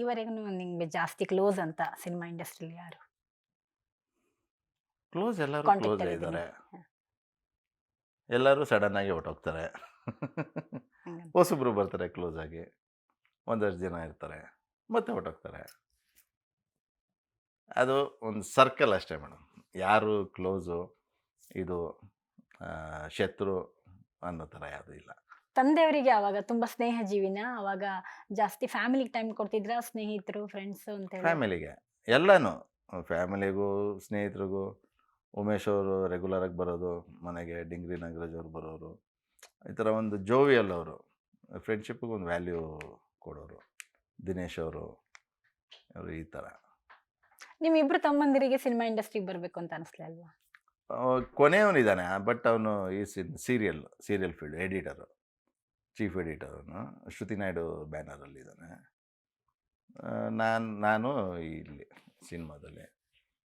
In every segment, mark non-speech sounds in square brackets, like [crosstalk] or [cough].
ಈವರೆಗೂ ನಿಮ್ಗೆ ಜಾಸ್ತಿ ಕ್ಲೋಸ್ ಅಂತ ಸಿನಿಮಾ ಇಂಡಸ್ಟ್ರಿಲಿ ಯಾರು? ಕ್ಲೋಸ್ ಎಲ್ಲರೂ ಕ್ಲೋಸ್ ಇದ್ದಾರೆ ಎಲ್ಲರೂ ಸಡನ್ ಆಗಿ ಹೊಟ್ಟೋಗ್ತಾರೆ. ಹೊಸಬ್ರು ಬರ್ತಾರೆ ಕ್ಲೋಸ್ ಆಗಿ. ಒಂದಷ್ಟು ಜನ ಇರ್ತಾರೆ ಮತ್ತೆ ಹೊರಟೋಗ್ತಾರೆ ಅದು ಒಂದು ಸರ್ಕಲ್ ಅಷ್ಟೇ ಮೇಡಮ್. ಯಾರು ಕ್ಲೋಸು ಇದು ಶತ್ರು ಅನ್ನೋ ಥರ ಯಾವುದೂ ಇಲ್ಲ. ತಂದೆಯವರಿಗೆ ಅವಾಗ ತುಂಬಾ ಸ್ನೇಹ ಜೀವಿನ ಅವಾಗ ಜಾಸ್ತಿ ಫ್ಯಾಮಿಲಿಗೆ ಟೈಮ್ ಕೊಡ್ತಿದ್ರ ಸ್ನೇಹಿತರು ಫ್ರೆಂಡ್ಸ್ ಅಂತ ಹೇಳಿ ಫ್ಯಾಮಿಲಿಗೆ. ಎಲ್ಲನೂ. ಫ್ಯಾಮಿಲಿಗೂ ಸ್ನೇಹಿತರಿಗೂ. ಉಮೇಶ್ ಅವರು ರೆಗ್ಯುಲರ್ ಆಗಿ ಬರೋದು ಮನೆಗೆ ಡಿಂಗ್ರಿ ನಾಗರಾಜ್ ಅವರು ಬರೋರು. ಈ ಥರ ಒಂದು ಜೋವಿಯಲ್ ಅವರು. ಫ್ರೆಂಡ್ಶಿಪ್ಗೆ ಒಂದು ವ್ಯಾಲ್ಯೂ ಕೊಡೋರು. ದಿನೇಶ್ ಅವರು ಅವರು ಈ ಥರ. ನಿಮ್ಮಿಬ್ರು ತಮ್ಮಂದಿರಿಗೆ ಸಿನಿಮಾ ಇಂಡಸ್ಟ್ರಿಗೆ ಬರಬೇಕು ಅಂತ ಅನಿಸ್ಲೇ ಅಲ್ವಾ? ಕೊನೆಯವನಿದ್ದಾನೆ ಬಟ್ ಅವನು ಈ serial serial field editor chief ಎಡಿಟರನ್ನು, Shruti Naidu ಬ್ಯಾನರಲ್ಲಿದ್ದಾನೆ. ನಾನು ನಾನು ಇಲ್ಲಿ ಸಿನಿಮಾದಲ್ಲಿ.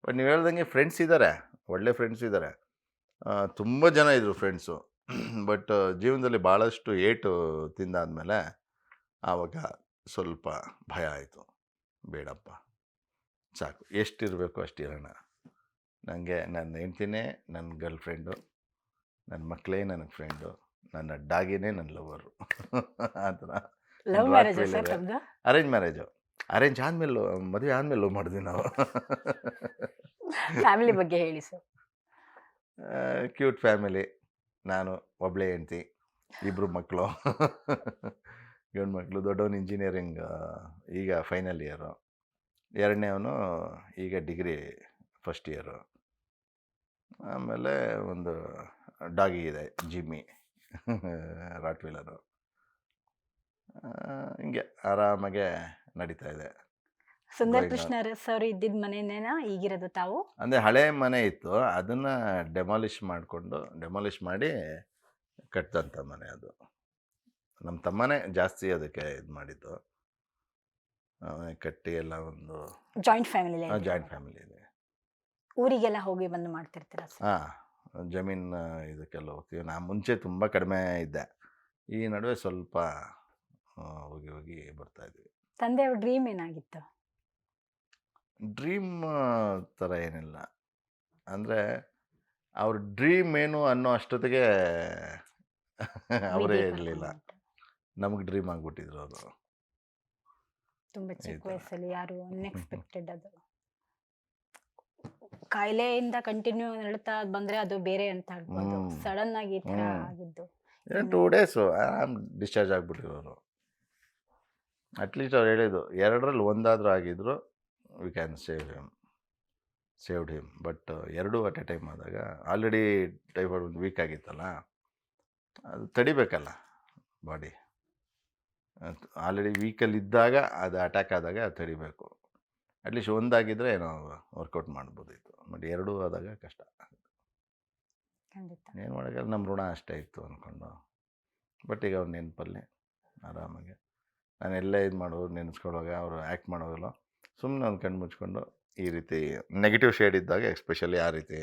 ಬಟ್ ನೀವು ಹೇಳ್ದಂಗೆ ಫ್ರೆಂಡ್ಸ್ ಇದ್ದಾರೆ ಒಳ್ಳೆ ಫ್ರೆಂಡ್ಸ್ ಇದ್ದಾರೆ ತುಂಬ ಜನ ಇದ್ದರು ಫ್ರೆಂಡ್ಸು. ಬಟ್ ಜೀವನದಲ್ಲಿ ಭಾಳಷ್ಟು ಏಟು ತಿಂದಾದಮೇಲೆ ಆವಾಗ ಸ್ವಲ್ಪ ಭಯ ಆಯಿತು. ಬೇಡಪ್ಪ, ಸಾಕು, ಎಷ್ಟಿರಬೇಕು ಅಷ್ಟಿರೋಣ ನನಗೆ ನನ್ನ ಹೆಂಡ್ತಿನೇ ನನ್ನ ಗರ್ಲ್ ಫ್ರೆಂಡು ನನ್ನ ಮಕ್ಕಳೇ ನನಗೆ ಫ್ರೆಂಡು. ನನ್ನ ಡಾಗಿನೇ ನನ್ನ ಲವರು ಆ ಥರ. Love marriage sir Wheeler. Arrange marriage arrange ಆದಮೇಲೆ ಮದುವೆ ಆದಮೇಲೆ ಲವ್ ಮಾಡಿದ್ವಿ ನಾವು. ಫ್ಯಾಮಿಲಿ ಬಗ್ಗೆ ಹೇಳಿ ಸರ್ ಕ್ಯೂಟ್ ಫ್ಯಾಮಿಲಿ ನಾನು ಒಬ್ಬಳೇ ಹೆಂಡ್ತಿ ಇಬ್ಬರು ಮಕ್ಕಳು ಗಂಡು ಮಕ್ಕಳು ದೊಡ್ಡವನು ಇಂಜಿನಿಯರಿಂಗ್ ಈಗ ಫೈನಲ್ ಇಯರು ಎರಡನೇವನು ಈಗ ಡಿಗ್ರಿ ಫಸ್ಟ್ ಇಯರು ಆಮೇಲೆ ಒಂದು ಡಾಗಿ ಇದೆ ಜಿಮ್ಮಿ [laughs] ರಾಟ್ ವೀಲರು. ಹಿಂಗೆ ಆರಾಮಾಗೆ ನಡೀತಾ ಇದೆ. ಸುಂದರ್. ಕೃಷ್ಣ ಸರ್ ಇದ್ದಿದ್ದ ಮನೆನೇನಾ ಈಗಿರೋದು ತಾವು? ಅಂದರೆ ಹಳೆ ಮನೆ ಇತ್ತು. ಅದನ್ನು ಡೆಮಾಲಿಷ್ ಮಾಡಿಕೊಂಡು ಡೆಮಾಲಿಷ್ ಮಾಡಿ ಕಟ್ಟಿದಂಥ ಮನೆ ಅದು. ನಮ್ಮ ತಮ್ಮನೇ ಜಾಸ್ತಿ ಅದಕ್ಕೆ ಇದು ಮಾಡಿದ್ದು. ಕಟ್ಟಿ ಎಲ್ಲ ಒಂದು ಜಾಯಿಂಟ್ ಫ್ಯಾಮಿಲಿ ಜಾಯಿಂಟ್ ಫ್ಯಾಮಿಲಿ ಇದೆ ಊರಿಗೆಲ್ಲ ಹೋಗಿ ಬಂದು ಮಾಡ್ತಿರ್ತೀರ ಹಾಂ. ಜಮೀನು ಇದಕ್ಕೆಲ್ಲ ಹೋಗ್ತೀವಿ ನಾ ಮುಂಚೆ ತುಂಬ ಕಡಿಮೆ ಇದ್ದೆ. ಈ ನಡುವೆ ಸ್ವಲ್ಪ ಹೋಗಿ ಹೋಗಿ ಬರ್ತಾ ಇದ್ವಿ. ತಂದೆಯವ್ರ ಡ್ರೀಮ್ ಏನಾಗಿತ್ತು? ಡ್ರೀಮ್ ಥರ ಏನಿಲ್ಲ. ಅಂದರೆ ಅವ್ರ ಡ್ರೀಮ್ ಏನು ಅನ್ನೋ ಅಷ್ಟೊತ್ತಿಗೆ ಅವರೇ ಇರಲಿಲ್ಲ. ನಮಗೆ ಡ್ರೀಮ್ ಆಗಿಬಿಟ್ಟಿದ್ರು ಅವರು. ತುಂಬ ಚಿಕ್ಕ. ವಯಸ್ಸಲ್ಲಿ ಯಾರು [laughs] ಅನ್ಎಕ್ಸ್ಪೆಕ್ಟೆಡ್ ಅದು. ಕಾಯಿಲೆಯಿಂದ ಕಂಟಿನ್ಯೂ ನಡ್ತಾ ಬಂದ್ರೆ ಅದು ಬೇರೆ ಅಂತ ಆಗ್ಬೋದು. ಸಡನ್ ಆಗಿ ಈ ತರ ಹ್ಮ್. ಆಗಿದ್ದು. ಟೂ ಡೇಸು ಆರಾಮ್ ಡಿಸ್ಚಾರ್ಜ್ ಅವರು. ಅಟ್ಲೀಸ್ಟ್ ಅವ್ರು ಹೇಳಿದ್ದು ಎರಡರಲ್ಲಿ ಒಂದಾದರೂ ಆಗಿದ್ರು we can save him saved him but ಎರಡೂ ಅಟ್ ಎ ಟೈಮ್ ಆದಾಗ ಆಲ್ರೆಡಿ ಟೈಫಾಯ್ಡ್ ಒಂದು ವೀಕ್ ಆಗಿತ್ತಲ್ಲ ಅದು ತಡಿಬೇಕಲ್ಲ ಬಾಡಿ ಆಲ್ರೆಡಿ ವೀಕಲ್ಲಿ ಇದ್ದಾಗ ಅದು ಅಟ್ಯಾಕ್ ಆದಾಗ ಅದು ತಡಿಬೇಕು. ಅಟ್ಲೀಸ್ಟ್ ಒಂದಾಗಿದ್ದರೆ ಏನೋ ವರ್ಕೌಟ್ ಮಾಡ್ಬೋದಿತ್ತು ಬಟ್ ಎರಡೂ ಆದಾಗ ಕಷ್ಟ. ಖಂಡಿತ. ಏನು ಮಾಡೋಕ್ಕಲ್ಲ ನಮ್ಮ ಋಣ ಅಷ್ಟೇ ಇತ್ತು ಅಂದ್ಕೊಂಡು ಬಟ್ ಈಗ ಅವ್ರ ನೆನಪಲ್ಲಿ ಆರಾಮಾಗಿ. ನಾನು ಎಲ್ಲ ಇದು ಮಾಡೋದು ನೆನೆಸ್ಕೊಳ್ಳೋವಾಗ ಅವರು ಆ್ಯಕ್ಟ್ ಮಾಡೋದಿಲ್ಲ ಸುಮ್ಮನೆ ಒಂದು ಕಣ್ಣು ಮುಚ್ಕೊಂಡು ಈ ರೀತಿ ನೆಗೆಟಿವ್ ಶೇಡ್ ಇದ್ದಾಗ ಎಸ್ಪೆಷಲಿ ಆ ರೀತಿ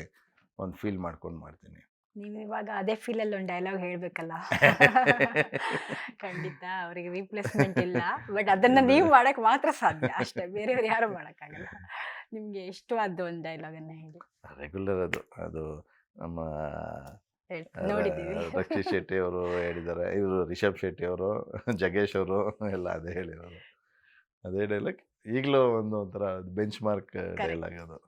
ಒಂದು ಫೀಲ್ ಮಾಡ್ಕೊಂಡು ಮಾಡ್ತೀನಿ. ನೀವು ಇವಾಗ ಅದೇ ಫೀಲ್ ಅಲ್ಲಿ ಒಂದು ಡೈಲಾಗ್ ಹೇಳಬೇಕಲ್ಲ. [laughs] ಖಂಡಿತ ಅವರಿಗೆ ರೀಪ್ಲೇಸ್ಮೆಂಟ್ ಇಲ್ಲ. ಬಟ್ ಅದನ್ನು ನೀವು ಮಾಡೋಕ್ಕೆ ಮಾತ್ರ ಸಾಧ್ಯ. ಅಷ್ಟೇ. ಬೇರೆಯವ್ರು ಯಾರು ಮಾಡಕ್ಕಾಗಲ್ಲ. ನಿಮ್ಗೆ ಇಷ್ಟವಾದ ಒಂದು ಡೈಲಾಗ್ ಅನ್ನ ಹೇಳಿ. ರೆಗ್ಯುಲರ್ ಅದು ಅದು ನಮ್ಮ ರಕ್ಷಿ ನೋಡಿದ್ದೀವಿ. ರಕ್ಷಿತ್ ಶೆಟ್ಟಿ ಅವರು ಹೇಳಿದ್ದಾರೆ. ಇವರು ರಿಷಬ್ ಶೆಟ್ಟಿ ಅವರು ಜಗೇಶ್ ಅವರು ಎಲ್ಲ ಅದೇ ಹೇಳಿರೋದು ಅದೇ ಡೈಲಾಗ್. ಈಗಲೂ ಒಂದು ಒಂಥರ ಬೆಂಚ್ ಮಾರ್ಕ್ ಡೈಲಾಗ್ ಅದು.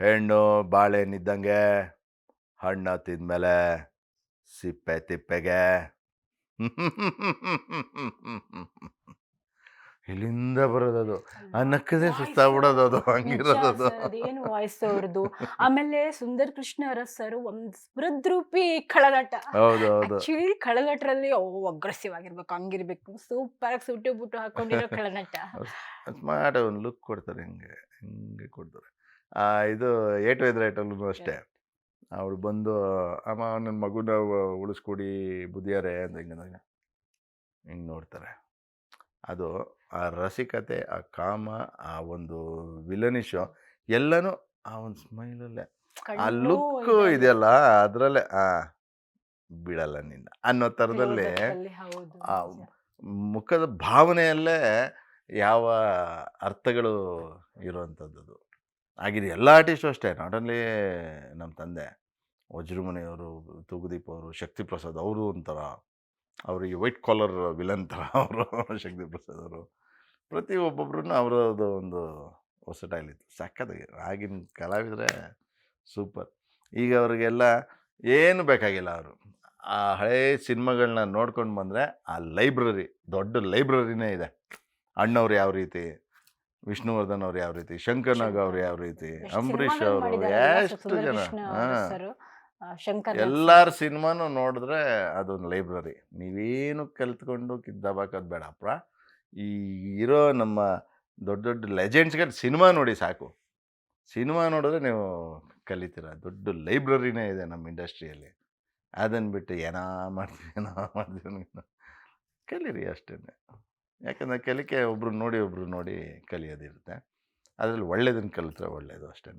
ಹೆಣ್ಣು ಬಾಳೆಹಣ್ಣಿದ್ದಂಗೆ ಹಣ್ಣು ತಿಂದ್ಮೇಲೆ ಸಿಪ್ಪೆ ತಿಪ್ಪೆಗೆ. [laughs] ಇಲ್ಲಿಂದ ಬರೋದದು? ಆ ನಕ್ಕದೆ ಸುಸ್ತಾಗ್ಬಿಡೋದು ಅದು ಹಂಗಿರೋದು ಅದೇನು ವಾಯ್ಸ್ ಅವ್ರದ್ದು? ಆಮೇಲೆ ಸುಂದರ್ ಕೃಷ್ಣ ಅರಸ್ ಸರ್ ಒಂದ್ ಸ್ಮೃದ್ರೂಪಿ ಖಳನಟ ಹೌದು ಹೌದು ಆಕ್ಚುಲಿ ಓ ಅಗ್ರೆಸಿವ್ ಆಗಿರ್ಬೇಕು ಹಂಗಿರ್ಬೇಕು. ಸೂಪರ್ ಆಗಿ ಸುಟ್ಟು ಬುಟ್ಟು ಹಾಕೊಂಡಿರೋ ಕಳನಟ. ಸ್ಮಾರ್ಟ್ ಒಂದು ಲುಕ್ ಕೊಡ್ತಾರೆ ಹಿಂಗೆ ಹಿಂಗೆ ಕೊಡ್ತಾರೆ. ಆ, ಇದು ಏಟು ಎದುರು ಐಟಲ್ ಅಷ್ಟೇ. ಅವಳು ಬಂದು ಅಮ್ಮ ನನ್ನ ಮಗುನ ಉಳಿಸ್ಕೊಡಿ ಬುದ್ಧಿಯಾರೆ ಅಂತ ಹಿಂಗೆ ಹಿಂಗೆ ನೋಡ್ತಾರೆ. ಅದು ಆ ರಸಿಕತೆ ಆ ಕಾಮ ಆ ಒಂದು ವಿಲನಿಶು ಎಲ್ಲನೂ ಆ ಒಂದು ಸ್ಮೈಲಲ್ಲೇ. ಆ ಲುಕ್ ಇದೆಯಲ್ಲ ಅದರಲ್ಲೇ ಆ ಬಿಡಲ್ಲ ನಿನ್ನ ಅನ್ನೋ ಥರದಲ್ಲಿ ಆ ಮುಖದ ಭಾವನೆಯಲ್ಲೇ ಯಾವ ಅರ್ಥಗಳು ಇರುವಂಥದ್ದು ಆಗಿದೆ ಎಲ್ಲ ಆರ್ಟಿಸ್ಟು ಅಷ್ಟೇ ನಾಟ್ ಓನ್ಲಿ ನಮ್ಮ ತಂದೆ ವಜ್ರಮುನಿಯವರು ತೂಗುದೀಪ್ ಅವರು ಶಕ್ತಿ ಪ್ರಸಾದ್ ಅವರು ಒಂಥರ ಅವರಿಗೆ ವೈಟ್ ಕಾಲರ್ ವಿಲನ್ ಥರ [laughs] ಅವರು ಶಕ್ತಿ ಪ್ರಸಾದ್ ಅವರು. ಪ್ರತಿ ಒಬ್ಬೊಬ್ರು ಅವರದ್ದು ಒಂದು ಹೊಸಟೈಲ್ ಇತ್ತು. ಸಕ್ಕತ್ತಾಗಿ ಆಗಿನ ಕಲಾವಿದರೆ ಸೂಪರ್ ಈಗ ಅವರಿಗೆಲ್ಲ ಏನು ಬೇಕಾಗಿಲ್ಲ ಅವರು. ಆ ಹಳೇ ಸಿನಿಮಾಗಳನ್ನ ನೋಡ್ಕೊಂಡು ಬಂದರೆ ಆ ಲೈಬ್ರರಿ ದೊಡ್ಡ ಲೈಬ್ರರಿನೇ ಇದೆ. ಅಣ್ಣವ್ರು ಯಾವ ರೀತಿ ವಿಷ್ಣುವರ್ಧನ್ ಅವ್ರು ಯಾವ ರೀತಿ ಶಂಕರ್ನಾಗ್ ಅವ್ರು ಯಾವ ರೀತಿ ಅಂಬರೀಷ್ ಅವರು ಎಷ್ಟು ಜನ? ಹಾಂ. ಶಂಕರ್ ಎಲ್ಲರ ಸಿನಿಮಾನು ನೋಡಿದ್ರೆ ಅದೊಂದು ಲೈಬ್ರರಿ. ನೀವೇನು ಕಲ್ತ್ಕೊಂಡು ಕಿದ್ದಾಬಾಕೋದು ಬೇಡಪ್ಪ ಈ ಇರೋ ನಮ್ಮ ದೊಡ್ಡ ದೊಡ್ಡ ಲೆಜೆಂಡ್ಸ್ಗೆ ಸಿನಿಮಾ ನೋಡಿ ಸಾಕು. ಸಿನಿಮಾ ನೋಡಿದ್ರೆ ನೀವು ಕಲಿತೀರ. ದೊಡ್ಡ ಲೈಬ್ರರಿನೇ ಇದೆ ನಮ್ಮ ಇಂಡಸ್ಟ್ರಿಯಲ್ಲಿ. ಅದನ್ನು ಬಿಟ್ಟು ಏನೋ ಮಾಡ್ತೀವಿ ಏನೋ ಮಾಡ್ತೀವಿ ಕಲೀರಿ ಅಷ್ಟೇ ಯಾಕಂದರೆ ಕಲಿಕೆ ಒಬ್ರು ನೋಡಿ ಒಬ್ರು ನೋಡಿ ಕಲಿಯೋದಿರುತ್ತೆ. ಅದರಲ್ಲಿ ಒಳ್ಳೇದನ್ನು ಕಲಿತ್ರೆ ಒಳ್ಳೆಯದು ಅಷ್ಟೇ